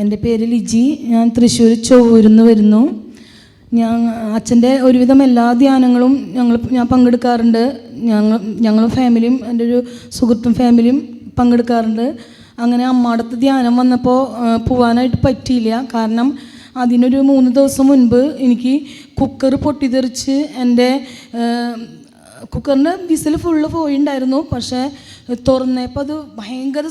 എന്റെ പേര് ലിജി. ഞാൻ തൃശ്ശൂർ ചൊവ്വൂരിൽ നിന്ന് വരുന്നു. ഞാൻ അച്ഛന്റെ ഒരുവിധം എല്ലാ ധ്യാനങ്ങളും ഞങ്ങൾ ഞാൻ പങ്കെടുക്കാറുണ്ട്. ഞങ്ങൾ ഞങ്ങളും ഫാമിലിയും എന്റെ ഒരു സുഹൃത്തും ഫാമിലിയും പങ്കെടുക്കാറുണ്ട്. അങ്ങനെ അമ്മാടത്ത് ധ്യാനം വന്നപ്പോൾ പോവാനായിട്ട് പറ്റിയില്ല. കാരണം അതിനൊരു മൂന്ന് ദിവസം മുൻപ് എനിക്ക് കുക്കർ പൊട്ടിത്തെറിച്ച് എന്റെ കുക്കറിന്റെ വിസിൽ ഫുള്ള് പോയിണ്ടായിരുന്നു. പക്ഷേ തുറന്നപ്പോൾ അത് ഭയങ്കര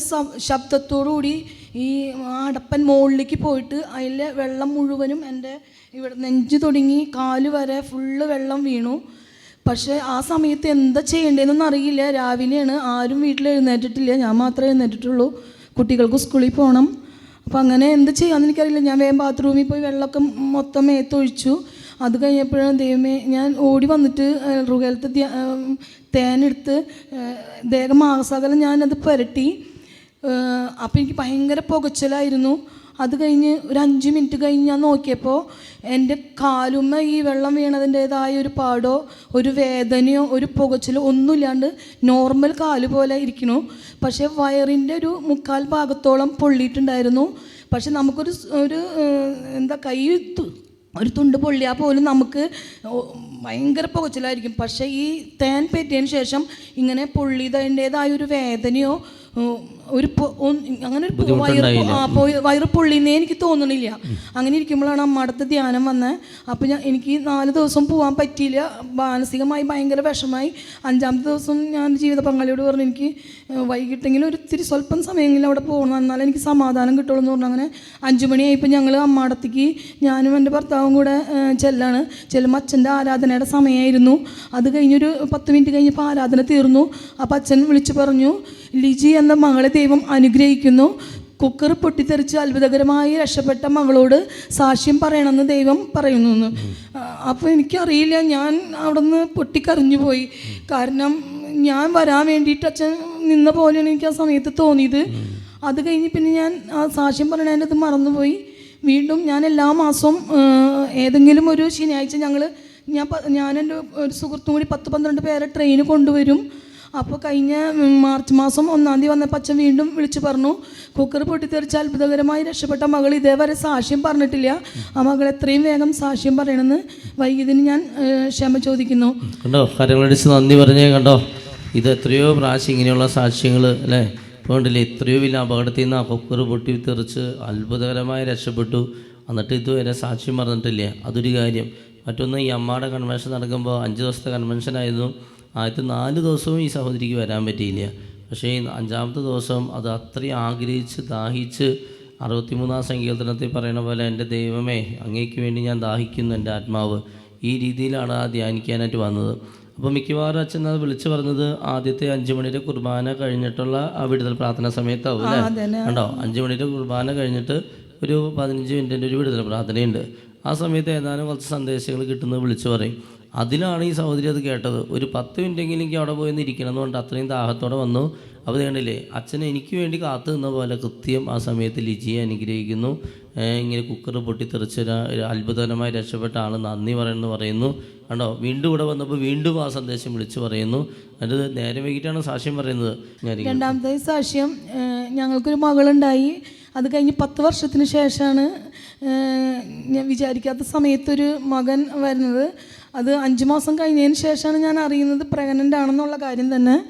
ശബ്ദത്തോടു കൂടി ഈ അടപ്പൻ മുകളിലേക്ക് പോയിട്ട് അതിലെ വെള്ളം മുഴുവനും എന്റെ ഇവിടെ നെഞ്ച് തുടങ്ങി കാൽ വരെ ഫുള്ള് വെള്ളം വീണു. പക്ഷേ ആ സമയത്ത് എന്താ ചെയ്യേണ്ടതെന്നൊന്നും അറിയില്ല. രാവിലെയാണ് ആരും വീട്ടിൽ എഴുന്നേറ്റിട്ടില്ല. ഞാൻ മാത്രമേ എഴുന്നേറ്റിട്ടുള്ളൂ. കുട്ടികൾക്ക് സ്കൂളിൽ പോകണം അപ്പോൾ അങ്ങനെ എന്ത് ചെയ്യാമെന്ന് എനിക്കറിയില്ല. ഞാൻ വേഗം ബാത്റൂമിൽ പോയി വെള്ളമൊക്കെ മൊത്തം മേത്തൊഴിച്ചു അത് കഴിഞ്ഞപ്പോഴാണ് ദൈവമേ ഞാൻ ഓടി വന്നിട്ട് റുകലത്തെ തേനെടുത്ത് ദേഹം മാസകലം ഞാനത് പുരട്ടി. അപ്പോൾ എനിക്ക് ഭയങ്കര പുകച്ചിലായിരുന്നു. അത് കഴിഞ്ഞ് ഒരു അഞ്ച് മിനിറ്റ് കഴിഞ്ഞ് ഞാൻ നോക്കിയപ്പോൾ എന്റെ കാലുമ്മ ഈ വെള്ളം വീണതിന്റേതായ ഒരു പാടോ ഒരു വേദനയോ ഒരു പുകച്ചിലോ ഒന്നുമില്ലാണ്ട് നോർമൽ കാൽ പോലെ ഇരിക്കുന്നു. പക്ഷേ വയറിന്റെ ഒരു മുക്കാൽ ഭാഗത്തോളം പൊള്ളിയിട്ടുണ്ടായിരുന്നു. പക്ഷെ നമുക്കൊരു ഒരു എന്താ കൈ ഒരു തുണ്ട് പൊള്ളിയാൽ പോലും നമുക്ക് ഭയങ്കര പുകച്ചിലായിരിക്കും. പക്ഷേ ഈ തേൻ പറ്റിയതിന് ശേഷം ഇങ്ങനെ പൊള്ളിയതിന്റേതായ ഒരു വേദനയോ ഒരു അങ്ങനെ ഒരു വയറ് പൊ- ആ, പോയി വയറ് പൊള്ളിന്നേ എനിക്ക് തോന്നണില്ല. അങ്ങനെ ഇരിക്കുമ്പോഴാണ് അമ്മഅടുത്ത് ധ്യാനം വന്നത് അപ്പം ഞാൻ എനിക്ക് നാല് ദിവസം പോകാൻ പറ്റിയില്ല. മാനസികമായി ഭയങ്കര വിഷമായി അഞ്ചാമത്തെ ദിവസം ഞാൻ ജീവിത പങ്കാളിയോട് പറഞ്ഞു എനിക്ക് വൈകിട്ടെങ്കിലും ഒരു ഇത്തിരി സ്വല്പം സമയമെങ്കിലും അവിടെ പോകണം. എന്നാലും എനിക്ക് സമാധാനം കിട്ടുള്ളൂ എന്ന് പറഞ്ഞു. അങ്ങനെ അഞ്ചു മണിയായപ്പോൾ ഞങ്ങൾ അമ്മാടത്തേക്ക് ഞാനും എന്റെ ഭർത്താവും കൂടെ ചെല്ലാണ്. ചെല്ലുമ്പോൾ അച്ഛന്റെ ആരാധനയുടെ സമയമായിരുന്നു അത് കഴിഞ്ഞൊരു പത്ത് മിനിറ്റ് കഴിഞ്ഞപ്പോൾ ആരാധന തീർന്നു. അപ്പം അച്ഛൻ വിളിച്ചു പറഞ്ഞു ലിജി എന്ന മകളെ ദൈവം അനുഗ്രഹിക്കുന്നു. കുക്കർ പൊട്ടിത്തെറിച്ച് അത്ഭുതകരമായി രക്ഷപ്പെട്ട മകളോട് സാക്ഷ്യം പറയണമെന്ന് ദൈവം പറയുന്നു അപ്പോൾ എനിക്കറിയില്ല ഞാൻ അവിടെ നിന്ന് പൊട്ടിക്കറിഞ്ഞു പോയി. കാരണം ഞാൻ വരാൻ വേണ്ടിയിട്ട് അച്ഛൻ നിന്ന പോലെയാണ് എനിക്ക് ആ സമയത്ത് തോന്നിയത്. അത് കഴിഞ്ഞ് പിന്നെ ഞാൻ ആ സാക്ഷ്യം പറയണത് മറന്നുപോയി. വീണ്ടും ഞാൻ എല്ലാ മാസവും ഏതെങ്കിലും ഒരു ശനിയാഴ്ച ഞങ്ങൾ ഞാൻ ഞാൻ എന്റെ ഒരു സുഹൃത്തും കൂടി പത്ത് പന്ത്രണ്ട് പേരെ ട്രെയിന് കൊണ്ടുവരും. അപ്പോൾ കഴിഞ്ഞ മാർച്ച് മാസം ഒന്നാം തീയതി വന്നപ്പോൾ അച്ഛൻ വീണ്ടും വിളിച്ചു പറഞ്ഞു കുക്കർ പൊട്ടിത്തെറിച്ച് അത്ഭുതകരമായി രക്ഷപ്പെട്ട മകൾ ഇതേവരെ സാക്ഷ്യം പറഞ്ഞിട്ടില്ല. ആ മകൾ എത്രയും വേഗം സാക്ഷ്യം പറയണമെന്ന് വൈകിയതിന് ഞാൻ ക്ഷമ ചോദിക്കുന്നു. കണ്ടോ കരങ്ങളടിച്ച് നന്ദി പറഞ്ഞേ കണ്ടോ ഇത് എത്രയോ പ്രാവശ്യം ഇങ്ങനെയുള്ള സാക്ഷ്യങ്ങൾ അല്ലേ? ഇപ്പോൾ കണ്ടില്ലേ എത്രയോ വലിയ അപകടത്തിൽ നിന്ന് ആ കുക്കർ പൊട്ടി തെറിച്ച് അത്ഭുതകരമായി രക്ഷപ്പെട്ടു. എന്നിട്ട് ഇതുവരെ സാക്ഷ്യം പറഞ്ഞിട്ടില്ല. അതൊരു കാര്യം. മറ്റൊന്ന് ഈ അമ്മയുടെ കൺവെൻഷൻ നടക്കുമ്പോൾ അഞ്ച് ദിവസത്തെ കൺവെൻഷൻ ആയിരുന്നു. ആദ്യത്തെ നാല് ദിവസവും ഈ സഹോദരിക്ക് വരാൻ പറ്റിയില്ല. പക്ഷേ അഞ്ചാമത്തെ ദിവസം അത് അത്രയും ആഗ്രഹിച്ച് ദാഹിച്ച് അറുപത്തിമൂന്നാം സങ്കീർത്തനത്തിൽ പറയുന്ന പോലെ എന്റെ ദൈവമേ അങ്ങേക്ക് വേണ്ടി ഞാൻ ദാഹിക്കുന്നു എന്റെ ആത്മാവ്. ഈ രീതിയിലാണ് ആ ധ്യാനിക്കാനായിട്ട് വന്നത്. അപ്പോൾ മിക്കവാറും അച്ഛൻ അത് വിളിച്ചു പറഞ്ഞത് ആദ്യത്തെ അഞ്ചു മണിയുടെ കുർബാന കഴിഞ്ഞിട്ടുള്ള ആ വിടുതൽ പ്രാർത്ഥന സമയത്താവും അല്ലേ? ഉണ്ടോ അഞ്ച് മണിയുടെ കുർബാന കഴിഞ്ഞിട്ട് ഒരു പതിനഞ്ച് മിനിറ്റിന്റെ ഒരു വിടുതൽ പ്രാർത്ഥനയുണ്ട്. ആ സമയത്ത് ഏതാനും കുറച്ച് സന്ദേശങ്ങൾ കിട്ടുന്നത് വിളിച്ചു പറയും. അതിലാണ് ഈ സഹോദരി അത് കേട്ടത്. ഒരു പത്ത് മിനിറ്റെങ്കിലും എനിക്ക് അവിടെ പോയി ഇരിക്കണം എന്ന് പറഞ്ഞിട്ട് അത്രയും ദാഹത്തോടെ വന്നു. അപ്പോൾ കണ്ടില്ലേ അച്ഛൻ എനിക്ക് വേണ്ടി കാത്തു നിന്ന പോലെ കൃത്യം ആ സമയത്ത് ലിജിയെ അനുഗ്രഹിക്കുന്നു. ഇങ്ങനെ കുക്കർ പൊട്ടിത്തെറിച്ച ഒരു- അത്ഭുതകരമായി രക്ഷപ്പെട്ട ആൾ നന്ദി പറയുന്നു പറയുന്നു. കണ്ടോ വീണ്ടും ഇവിടെ വന്നപ്പോൾ വീണ്ടും ആ സന്ദേശം വിളിച്ചു പറയുന്നു. അത് നേരെ വൈകിട്ടാണ് സാക്ഷ്യം പറയുന്നത് രണ്ടാമത്തെ സാക്ഷ്യം ഞങ്ങൾക്കൊരു മകളുണ്ടായി. അത് കഴിഞ്ഞ് പത്ത് വർഷത്തിന് ശേഷമാണ് ഞാൻ വിചാരിക്കാത്ത സമയത്തൊരു മകൻ വരുന്നത്. അത് അഞ്ച് മാസം കഴിഞ്ഞതിന് ശേഷമാണ് ഞാൻ അറിയുന്നത് പ്രഗ്നന്റ് ആണെന്നുള്ള കാര്യം തന്നെ.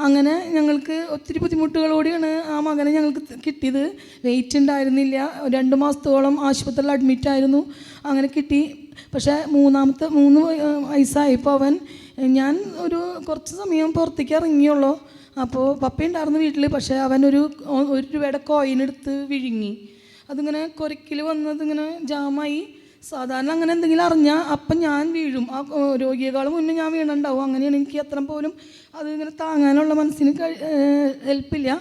അങ്ങനെ ഞങ്ങൾക്ക് ഒത്തിരി ബുദ്ധിമുട്ടുകളോടെയാണ് ആ മകനെ ഞങ്ങൾക്ക് കിട്ടിയത്. വെയിറ്റ് ഉണ്ടായിരുന്നില്ല. രണ്ട് മാസത്തോളം ആശുപത്രിയിൽ അഡ്മിറ്റ് ആയിരുന്നു. അങ്ങനെ കിട്ടി. പക്ഷേ മൂന്നാമത്തെ മൂന്ന് വയ- വയസ്സായപ്പോൾ അവൻ ഞാൻ ഒരു കുറച്ച് സമയം പുറത്തേക്ക് ഇറങ്ങിയുള്ളൂ. അപ്പോൾ പപ്പ ഉണ്ടായിരുന്നു വീട്ടിൽ പക്ഷേ അവനൊരു ഒരു ഒരു രൂപയുടെ കോയിൻ എടുത്ത് വിഴുങ്ങി. അതിങ്ങനെ കുരക്കിൽ വന്നതിങ്ങനെ ജാമായി സാധാരണ അങ്ങനെ എന്തെങ്കിലും അറിഞ്ഞാൽ അപ്പം ഞാൻ വീഴും. ആ രോഗിയെക്കാളും മുന്നേ ഞാൻ വീണുണ്ടാവും. അങ്ങനെയാണ് എനിക്ക് അത്ര പോലും അത് ഇങ്ങനെ താങ്ങാനുള്ള മനസ്സിന് ഹെൽപ്പില്ല.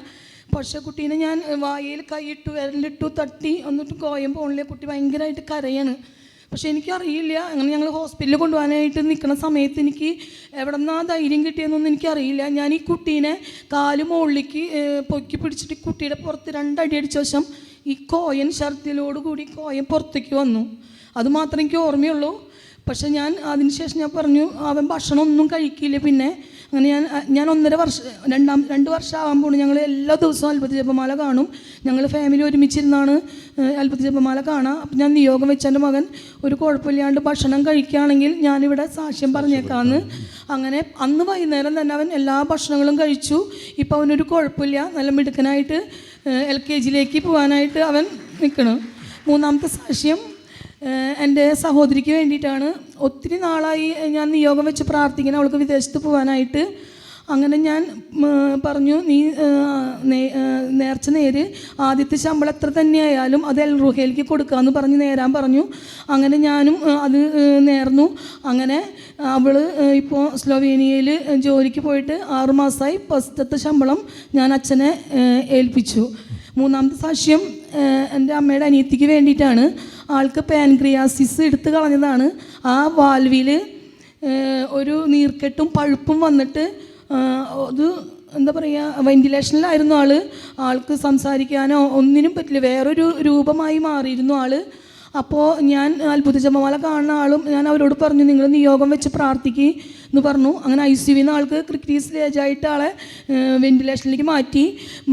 പക്ഷെ കുട്ടീനെ ഞാൻ വായിൽ കൈയിട്ടു വിരലിട്ടു തട്ടി എന്നിട്ട് കോയം പോണില്ല. കുട്ടി ഭയങ്കരമായിട്ട് കരയാണ്. പക്ഷെ എനിക്കറിയില്ല. അങ്ങനെ ഞങ്ങൾ ഹോസ്പിറ്റലിൽ കൊണ്ടുപോകാനായിട്ട് നിൽക്കുന്ന സമയത്ത് എനിക്ക് എവിടെ നിന്നാ ധൈര്യം കിട്ടിയെന്നൊന്നും എനിക്കറിയില്ല. ഞാൻ ഈ കുട്ടീനെ കാൽ മുകളിലേക്ക് പൊക്കി പിടിച്ചിട്ട് കുട്ടിയുടെ പുറത്ത് രണ്ടടി അടിച്ച വശം ഈ കോയൻ ഛർദിലോടുകൂടി കോയൻ പുറത്തേക്ക് വന്നു. അത് മാത്രമേ എനിക്ക് ഓർമ്മയുള്ളൂ. പക്ഷെ ഞാൻ അതിനുശേഷം ഞാൻ പറഞ്ഞു അവൻ ഭക്ഷണം ഒന്നും കഴിക്കില്ല പിന്നെ. അങ്ങനെ ഞാൻ ഞാൻ ഒന്നര വർഷം രണ്ടാം രണ്ട് വർഷം ആവാൻ പോണു. ഞങ്ങൾ എല്ലാ ദിവസവും അത്ഭുത ജപമാല കാണും. ഞങ്ങൾ ഫാമിലി ഒരുമിച്ചിരുന്നാണ് അത്ഭുത ജപമാല കാണുക അപ്പം ഞാൻ നിയോഗം വെച്ച എന്റെ മകൻ ഒരു കുഴപ്പമില്ലാണ്ട് ഭക്ഷണം കഴിക്കുകയാണെങ്കിൽ ഞാനിവിടെ സാക്ഷ്യം പറഞ്ഞേക്കാമെന്ന് അങ്ങനെ അന്ന് വൈകുന്നേരം തന്നെ അവൻ എല്ലാ ഭക്ഷണങ്ങളും കഴിച്ചു. ഇപ്പം അവനൊരു കുഴപ്പമില്ല. നല്ല മിടുക്കനായിട്ട് എൽ കെ ജിയിലേക്ക് പോകാനായിട്ട് അവൻ നിൽക്കണം മൂന്നാമത്തെ സാക്ഷ്യം എന്റെ സഹോദരിക്ക് വേണ്ടിയിട്ടാണ് ഒത്തിരി നാളായി ഞാൻ നിയോഗം വെച്ച് പ്രാർത്ഥിക്കണം അവൾക്ക് വിദേശത്ത് പോകാനായിട്ട് അങ്ങനെ ഞാൻ പറഞ്ഞു നീ നേർച്ച നേര്. ആദ്യത്തെ ശമ്പളം എത്ര തന്നെയായാലും അത് എൽ റുഹയിലേക്ക് കൊടുക്കാമെന്ന് പറഞ്ഞ് നേരാൻ പറഞ്ഞു. അങ്ങനെ ഞാനും അത് നേർന്നു. അങ്ങനെ അവൾ ഇപ്പോൾ സ്ലൊവേനിയയിൽ ജോലിക്ക് പോയിട്ട് ആറുമാസമായി ഫസ്റ്റത്തെ ശമ്പളം ഞാൻ അച്ഛനെ ഏൽപ്പിച്ചു. മൂന്നാമത്തെ സാക്ഷ്യം എന്റെ അമ്മയുടെ അനിയത്തിക്ക് വേണ്ടിയിട്ടാണ്. ആൾക്ക് പാൻക്രിയാസിസ് എടുത്തു കളഞ്ഞതാണ്. ആ വാൽവിൽ ഒരു നീർക്കെട്ടും പഴുപ്പും വന്നിട്ട് അത് എന്താ പറയുക വെന്റിലേഷനിലായിരുന്നു ആൾ ആൾക്ക് സംസാരിക്കാനോ ഒന്നിനും പറ്റില്ല. വേറൊരു രൂപമായി മാറിയിരുന്നു ആൾ. അപ്പോൾ ഞാൻ അത്ഭുത ജപമാല കാണുന്ന ആളും ഞാൻ അവരോട് പറഞ്ഞു നിങ്ങൾ നിയോഗം വെച്ച് പ്രാർത്ഥിക്കുക എന്ന് പറഞ്ഞു. അങ്ങനെ ഐ സി വിന്ന് ആൾക്ക് ക്രിക്കറ്റ് സ്റ്റേജ് ആയിട്ട് ആളെ വെന്റിലേഷനിലേക്ക് മാറ്റി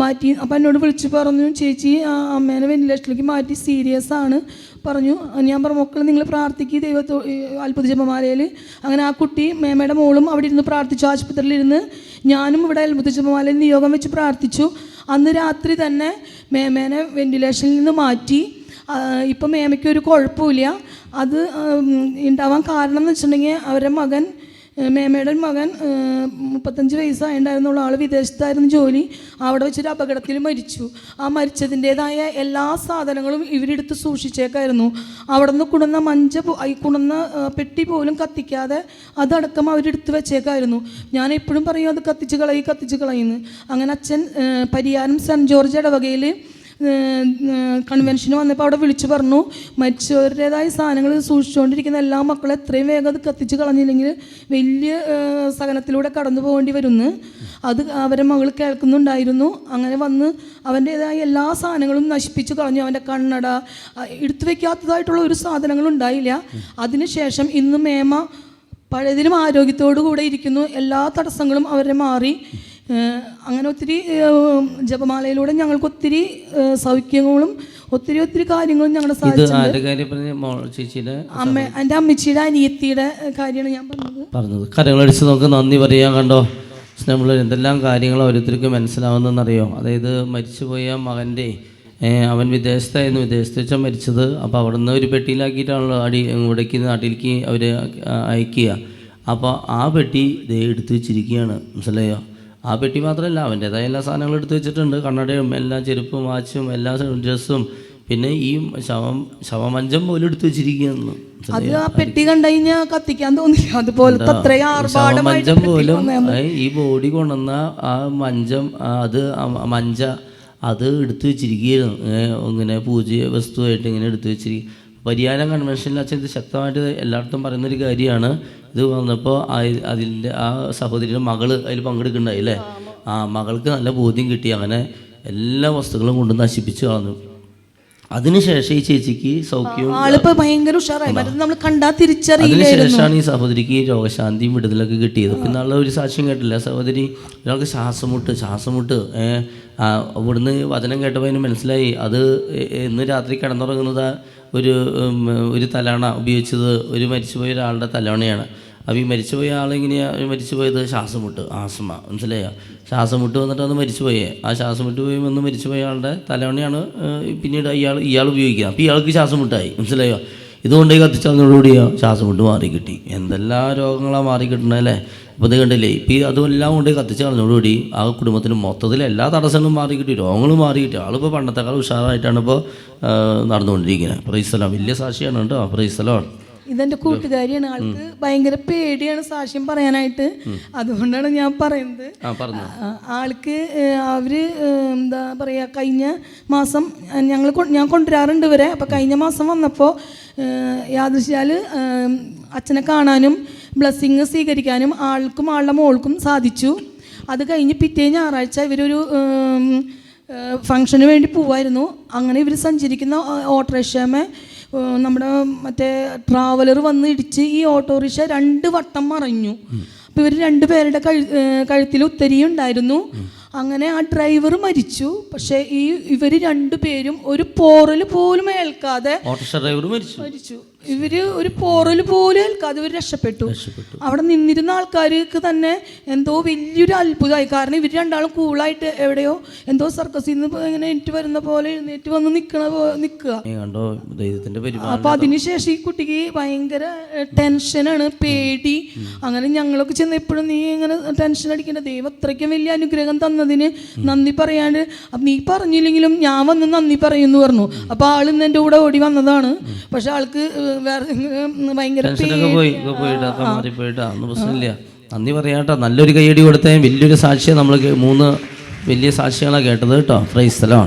മാറ്റി. അപ്പോൾ എന്നോട് വിളിച്ച് പറഞ്ഞു ചേച്ചി അമ്മേനെ വെന്റിലേഷനിലേക്ക് മാറ്റി സീരിയസ് ആണ് പറഞ്ഞു. ഞാൻ പറഞ്ഞു മക്കൾ നിങ്ങൾ പ്രാർത്ഥിക്കുക ദൈവത്തോ അത്ഭുതജമ്മമാലയിൽ അങ്ങനെ ആ കുട്ടി മേമയുടെ മോളും അവിടെ ഇരുന്ന് പ്രാർത്ഥിച്ചു. ആശുപത്രിയിലിരുന്ന് ഞാനും ഇവിടെ അത്ഭുത ജപമാലയിൽ നിയോഗം വെച്ച് പ്രാർത്ഥിച്ചു. അന്ന് രാത്രി തന്നെ മേമേനെ വെന്റിലേഷനിൽ നിന്ന് മാറ്റി. ഇപ്പം മേമയ്ക്ക് ഒരു കുഴപ്പമില്ല. അത് ഉണ്ടാവാൻ കാരണം എന്ന് വെച്ചിട്ടുണ്ടെങ്കിൽ അവരുടെ മകൻ മേമയുടെ മകൻ മുപ്പത്തഞ്ച് വയസ്സായിട്ടുണ്ടായിരുന്നുള്ള ആൾ വിദേശത്തായിരുന്നു ജോലി. അവിടെ വെച്ചൊരു അപകടത്തിൽ മരിച്ചു. ആ മരിച്ചതിന്റെതായ എല്ലാ സാധനങ്ങളും ഇവരെടുത്ത് സൂക്ഷിച്ചേക്കായിരുന്നു. അവിടെ നിന്ന് കുണുന്ന മഞ്ച കുണുന്ന പെട്ടി പോലും കത്തിക്കാതെ അതടക്കം അവരെടുത്ത് വെച്ചേക്കായിരുന്നു. ഞാൻ എപ്പോഴും പറയും അത് കത്തിച്ച് കളയി കത്തിച്ച് കളയുന്നു അങ്ങനെ അച്ഛൻ പരിയാരം സെന്റ് ജോർജ് ഇടവകയിൽ കൺവെൻഷന് വന്നപ്പോൾ അവിടെ വിളിച്ചു പറഞ്ഞു മരിച്ചവരുടേതായ സാധനങ്ങൾ സൂക്ഷിച്ചുകൊണ്ടിരിക്കുന്ന എല്ലാ മക്കളും എത്രയും വേഗം അത് കത്തിച്ച് കളഞ്ഞില്ലെങ്കിൽ വലിയ സഹനത്തിലൂടെ കടന്നു പോകേണ്ടി വരുന്നു. അത് അവരെ മകൾ കേൾക്കുന്നുണ്ടായിരുന്നു. അങ്ങനെ വന്ന് അവന്റേതായ എല്ലാ സാധനങ്ങളും നശിപ്പിച്ച് കളഞ്ഞു. അവന്റെ കണ്ണട എടുത്തു വയ്ക്കാത്തതായിട്ടുള്ള ഒരു സാധനങ്ങളും ഉണ്ടായില്ല. അതിനുശേഷം ഇന്ന് മേമ പഴയതിലും ആരോഗ്യത്തോടു കൂടെ ഇരിക്കുന്നു. എല്ലാ തടസ്സങ്ങളും അവരെ മാറി. അങ്ങനെ ഒത്തിരി ജപമാലയിലൂടെ ഞങ്ങൾക്ക് ഒത്തിരി സൗഖ്യങ്ങളും ഒത്തിരി ഒത്തിരി കാര്യങ്ങളും ഞങ്ങളുടെ സാധിച്ചിട്ടുണ്ട്. അമ്മ എന്റെ അമ്മച്ചിയുടെ അനിയത്തിയുടെ കാര്യമാണ് ഞാൻ പറഞ്ഞത്. പറഞ്ഞത്. കരങ്ങളടിച്ച് നമുക്ക് നന്ദി പറയാൻ കണ്ടോ? നമ്മൾ എന്തെല്ലാം കാര്യങ്ങൾ ഓരോരുത്തർക്ക് മനസ്സിലാവുന്നതെന്നറിയോ? അതായത് മരിച്ചുപോയ മകന്റെ അവൻ വിദേശത്തായിരുന്നു. വിദേശത്ത് വെച്ചാൽ മരിച്ചത്. അപ്പോൾ അവിടുന്ന് ഒരു പെട്ടിയിലാക്കിയിട്ടാണല്ലോ അടി ഇവിടേക്ക് നാട്ടിലേക്ക് അവർ അയക്കുക. അപ്പോൾ ആ പെട്ടി ദേ എടുത്ത് വെച്ചിരിക്കുകയാണ്. മനസ്സിലായോ? ആ പെട്ടി മാത്രമല്ല അവന്റെതായ എല്ലാ സാധനങ്ങളും എടുത്തു വെച്ചിട്ടുണ്ട്. കണ്ണടയും എല്ലാ ചെരുപ്പും വാച്ചും എല്ലാ ഡ്രസ്സും. പിന്നെ ഈ ശവം ശവമഞ്ചം പോലും എടുത്തു വെച്ചിരിക്കുന്നു അത് ആ പെട്ടി കണ്ടു കഴിഞ്ഞാൽ കത്തിക്കാൻ തോന്നില്ല. അതുപോലത്തെ ശവമഞ്ചം മഞ്ചം പോലും ഈ ബോഡി കൊണ്ടുവന്ന ആ മഞ്ചം അത് മഞ്ച അത് എടുത്തു വെച്ചിരിക്കുകയായിരുന്നു. ഇങ്ങനെ പൂജ വസ്തുവായിട്ട് ഇങ്ങനെ എടുത്തു വെച്ചിരിക്കും പരിയാരം കൺവെൻഷനിൽ അച്ഛൻ ഇത് ശക്തമായിട്ട് എല്ലായിടത്തും പറയുന്നൊരു കാര്യമാണ്. ഇത് വന്നപ്പോൾ അതിന്റെ ആ സഹോദരിയുടെ മകൾ അതിൽ പങ്കെടുക്കുന്നുണ്ടായി അല്ലേ? ആ മകൾക്ക് നല്ല ബോധ്യം കിട്ടി അങ്ങനെ എല്ലാ വസ്തുക്കളും കൊണ്ട് നശിപ്പിച്ചു കളഞ്ഞു. അതിനുശേഷം ഈ ചേച്ചിക്ക് സൗഖ്യവും ആളിപ്പോ ഭയങ്കര ഉഷാറായി. നമ്മൾ കണ്ടാ ഈ സഹോദരിക്ക് രോഗശാന്തിയും വിടുതലൊക്കെ കിട്ടിയത്. പിന്നെ ഉള്ള ഒരു സാക്ഷ്യം കേട്ടില്ല. സഹോദരി ഒരാൾക്ക് ശ്വാസമുട്ട് ശ്വാസമുട്ട് ശ്വാസം മുട്ട് ഇവിടുന്ന് വചനം കേട്ടപ്പോൾ അതിന് മനസ്സിലായി. അത് ഇന്ന് രാത്രി കിടന്നുറങ്ങുന്നത് ഒരു ഒരു തലാണ ഉപയോഗിച്ചത് ഒരു മരിച്ചുപോയ ഒരാളുടെ തലോണയാണ് അപ്പോൾ ഈ മരിച്ചുപോയ ആളെങ്ങനെയാണ് മരിച്ചുപോയത്? ശ്വാസമുട്ട് ആസ്മ. മനസ്സിലായോ? ശ്വാസം മുട്ട് വന്നിട്ട് അത് മരിച്ചുപോയേ. ആ ശ്വാസം മുട്ട് പോയി വന്ന് മരിച്ചുപോയ ആളുടെ തലവണയാണ് പിന്നീട് ഇയാൾ ഇയാൾ ഉപയോഗിക്കുക. അപ്പോൾ ഇയാൾക്ക് ശ്വാസം മുട്ടായി മനസ്സിലായോ? ഇതുകൊണ്ട് കത്തിച്ചതോടുകൂടിയോ ശ്വാസമുട്ട് മാറി കിട്ടി. എന്തെല്ലാം രോഗങ്ങളാണ് മാറി അല്ലേ? അപ്പോൾ ഇത് കണ്ടില്ലേ? ഇപ്പം ഈ അതുമെല്ലാം കൊണ്ട് കത്തിച്ച് കളഞ്ഞോടുകൂടി ആ കുടുംബത്തിന് മൊത്തത്തിൽ എല്ലാ തടസ്സങ്ങളും മാറി കിട്ടി. രോഗങ്ങളും മാറി കിട്ടി. ആളിപ്പോൾ പണ്ടത്തെക്കാൾ ഉഷാറായിട്ടാണ് ഇപ്പോൾ നടന്നുകൊണ്ടിരിക്കുന്നത്. പ്രൈസലോ വലിയ സാക്ഷിയാണ് കേട്ടോ. പ്രൈസലോ ഇതെന്റെ കൂട്ടുകാരിയാണ്. ആൾക്ക് ഭയങ്കര പേടിയാണ് സാക്ഷ്യം പറയാനായിട്ട്. അതുകൊണ്ടാണ് ഞാൻ പറയുന്നത്. ആൾക്ക് അവർ എന്താ പറയാ കഴിഞ്ഞ മാസം ഞങ്ങൾ ഞാൻ കൊണ്ടുവരാറുണ്ട് ഇവരെ. അപ്പോൾ കഴിഞ്ഞ മാസം വന്നപ്പോൾ യാദൃശ്യാൽ അച്ഛനെ കാണാനും ബ്ലെസ്സിങ് സ്വീകരിക്കാനും ആൾക്കും ആളുടെ മോൾക്കും സാധിച്ചു. അത് കഴിഞ്ഞ് പിറ്റേ ഞായറാഴ്ച ഇവരൊരു ഫംഗ്ഷന് വേണ്ടി പോവായിരുന്നു. അങ്ങനെ ഇവർ സഞ്ചരിക്കുന്ന ഓട്ടോറിക്ഷമേ നമ്മുടെ മറ്റേ ട്രാവലർ വന്ന് ഇടിച്ച് ഈ ഓട്ടോറിക്ഷ രണ്ട് വട്ടം മറിഞ്ഞു. അപ്പോൾ ഇവർ രണ്ടുപേരുടെ കഴു കഴുത്തിൽ ഉത്തരി ഉണ്ടായിരുന്നു. അങ്ങനെ ആ ഡ്രൈവർ മരിച്ചു. പക്ഷേ ഈ ഇവർ രണ്ടുപേരും ഒരു പോറൽ പോലും ഏൽക്കാതെ ഓട്ടോറിക്ഷ ഡ്രൈവർ മരിച്ചു. മരിച്ചു. ഇവർ ഒരു പോറൽ പോലെ ഏൽക്കാതെ ഇവർ രക്ഷപ്പെട്ടു. അവിടെ നിന്നിരുന്ന ആൾക്കാർക്ക് തന്നെ എന്തോ വലിയൊരു അത്ഭുതമായി. കാരണം ഇവർ രണ്ടാളും കൂളായിട്ട് എവിടെയോ എന്തോ സർക്കസിൽ നിന്ന് ഇങ്ങനെ എണീറ്റ് വരുന്ന പോലെ എഴുന്നേറ്റ് വന്ന് നിൽക്കണ നിൽക്കുക അപ്പൊ അതിനുശേഷം ഈ കുട്ടിക്ക് ഭയങ്കര ടെൻഷനാണ് പേടി. അങ്ങനെ ഞങ്ങളൊക്കെ ചെന്ന് എപ്പോഴും നീ ഇങ്ങനെ ടെൻഷൻ അടിക്കേണ്ട. ദൈവം അത്രയ്ക്കും വലിയ അനുഗ്രഹം തന്നതിന് നന്ദി പറയാണ്ട് അപ്പൊ നീ പറഞ്ഞില്ലെങ്കിലും ഞാൻ വന്ന് നന്ദി പറയുന്നു പറഞ്ഞു. അപ്പൊ ആൾ ഇന്ന് എന്റെ കൂടെ ഓടി വന്നതാണ്. പക്ഷെ ആൾക്ക് ഭയങ്കര ടെൻഷനൊക്കെ പോയി ഒക്കെ പോയിട്ടൊക്കെ മാറിപ്പോയിട്ടാ ഒന്നും പ്രശ്നമില്ല. നന്ദി പറയാട്ടോ. നല്ലൊരു കൈയടി കൊടുത്തേ വലിയൊരു സാക്ഷിയെ നമ്മൾ മൂന്ന് വലിയ സാക്ഷികളാണ് കേട്ടത് കേട്ടോ. ഫ്രൈസ്തലോ